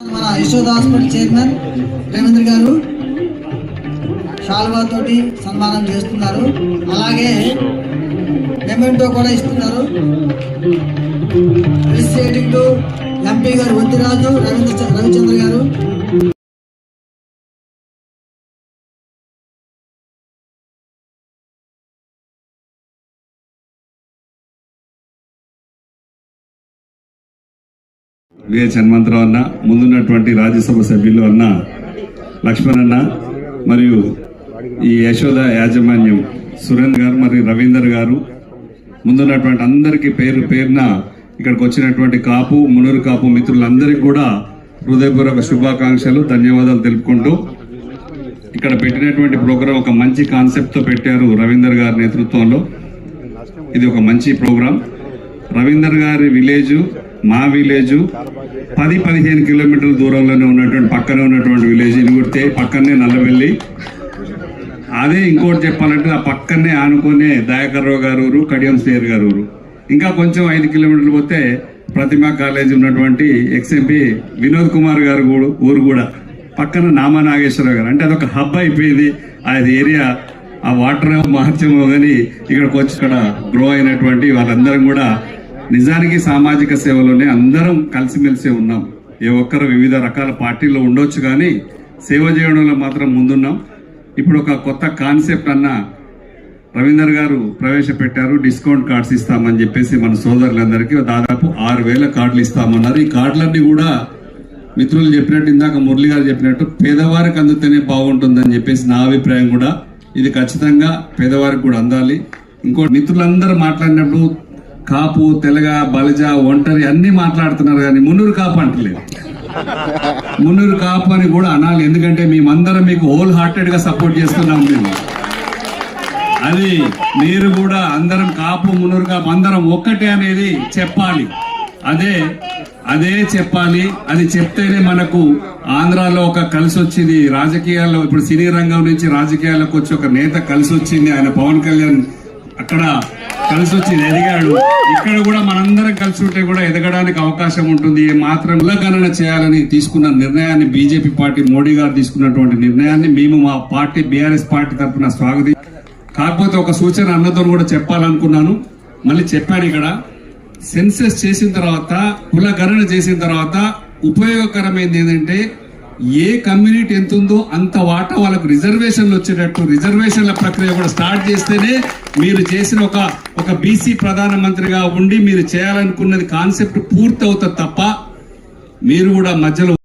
మన Yashoda hospital chairman రేవేంద్ర గారు షాల్వా తోటి సన్మానం చేస్తున్నారు. అలాగే మెమెంటో కూడా ఇస్తున్నారు. రిజిస్ట్రేటింగ్ ఎంపీ గారు వంతిరాజు రవీంద్ర రవిచంద్ర గారు. విహెచ్ హనుమంతరావు అన్న ముందున్నటువంటి రాజ్యసభ సభ్యులు అన్న లక్ష్మణ్ అన్న మరియు ఈ యశోద యాజమాన్యం సురేంద్ర గారు మరియు రవీందర్ గారు ముందున్నటువంటి అందరికీ పేరు పేరున ఇక్కడికి వచ్చినటువంటి కాపు మునూరు కాపు మిత్రులందరికీ కూడా హృదయపూర్వక శుభాకాంక్షలు ధన్యవాదాలు తెలుపుకుంటూ ఇక్కడ పెట్టినటువంటి ప్రోగ్రాం ఒక మంచి కాన్సెప్ట్తో పెట్టారు రవీందర్ గారి నేతృత్వంలో. ఇది ఒక మంచి ప్రోగ్రాం. రవీందర్ గారి విలేజ్ మా విలేజ్ పది పదిహేను కిలోమీటర్ల దూరంలోనే ఉన్నటువంటి పక్కనే ఉన్నటువంటి విలేజ్. ఇనుగుడితే పక్కనే నల్లవెల్లి. అదే ఇంకోటి చెప్పాలంటే ఆ పక్కనే ఆనుకునే దయాకర్రావు గారు ఊరు కడియం సేర్ గారు ఊరు. ఇంకా కొంచెం ఐదు కిలోమీటర్లు పోతే ప్రతిమా కాలేజీ ఉన్నటువంటి ఎక్స్ఎంపీ వినోద్ కుమార్ గారు కూడా- ఊరు కూడా. పక్కన నామా నాగేశ్వరరావు గారు. అంటే అదొక హబ్ అయిపోయింది. అది ఏరియా ఆ వాటర్ మహత్యమో కానీ ఇక్కడికి వచ్చి ఇక్కడ గ్రో అయినటువంటి వాళ్ళందరం కూడా నిజానికి సామాజిక సేవలోనే అందరం కలిసిమెలిసి ఉన్నాం. ఏ ఒక్కరు వివిధ రకాల పార్టీల్లో ఉండొచ్చు కానీ సేవ చేయడంలో మాత్రం ముందున్నాం. ఇప్పుడు ఒక కొత్త కాన్సెప్ట్ అన్న రవీందర్ గారు ప్రవేశపెట్టారు. డిస్కౌంట్ కార్డ్స్ ఇస్తామని చెప్పేసి మన సోదరులందరికీ దాదాపు ఆరు వేల కార్డులు ఇస్తామన్నారు. ఈ కార్డులన్నీ కూడా మిత్రులు చెప్పినట్టు ఇందాక మురళి గారు చెప్పినట్టు పేదవారికి అందితేనే బాగుంటుందని చెప్పేసి నా అభిప్రాయం కూడా. ఇది ఖచ్చితంగా పేదవారికి కూడా అందాలి. ఇంకోటి మిత్రులందరూ మాట్లాడినప్పుడు కాపు తెలగ బలజ ఒంటరి అన్ని మాట్లాడుతున్నారు కానీ మున్నూరు కాపు అంటలేదు. మున్నూరు కాపు అని కూడా అనాలి. ఎందుకంటే మేమందరం మీకు హోల్ హార్టెడ్గా సపోర్ట్ చేస్తున్నాం మేము. అది మీరు కూడా అందరం కాపు మున్నూరు కాపు అందరం ఒక్కటే అనేది చెప్పాలి. అదే అదే చెప్పాలి. అది చెప్తేనే మనకు ఆంధ్రాలో ఒక కలిసి వచ్చింది రాజకీయాల్లో ఇప్పుడు సినీ రంగం నుంచి రాజకీయాలకు వచ్చి ఒక నేత కలిసి వచ్చింది ఆయన పవన్ కళ్యాణ్ అక్కడ కలిసి వచ్చి ఎదిగాడు. ఇక్కడ కూడా మనందరం కలిసి ఉంటే కూడా ఎదగడానికి అవకాశం ఉంటుంది. మాత్రం ఉల్లగణన చేయాలని తీసుకున్న నిర్ణయాన్ని బీజేపీ పార్టీ మోడీ గారు తీసుకున్నటువంటి నిర్ణయాన్ని మేము మా పార్టీ బీఆర్ఎస్ పార్టీ తరఫున స్వాగతి కాకపోతే ఒక సూచన అన్నతో కూడా చెప్పాలనుకున్నాను. మళ్ళీ చెప్పాను ఇక్కడ. సెన్సెస్ చేసిన తర్వాత కుల గణన చేసిన తర్వాత ఉపయోగకరమైనది ఏంటంటే ఏ కమ్యూనిటీ ఎంత ఉందో అంత వాటా వాళ్ళకు రిజర్వేషన్లు వచ్చేటట్టు రిజర్వేషన్ల ప్రక్రియ కూడా స్టార్ట్ చేస్తేనే మీరు చేసిన ఒక ఒక బీసీ ప్రధానమంత్రిగా ఉండి మీరు చేయాలనుకున్నది కాన్సెప్ట్ పూర్తి అవుతుంది తప్ప మీరు కూడా మధ్యలో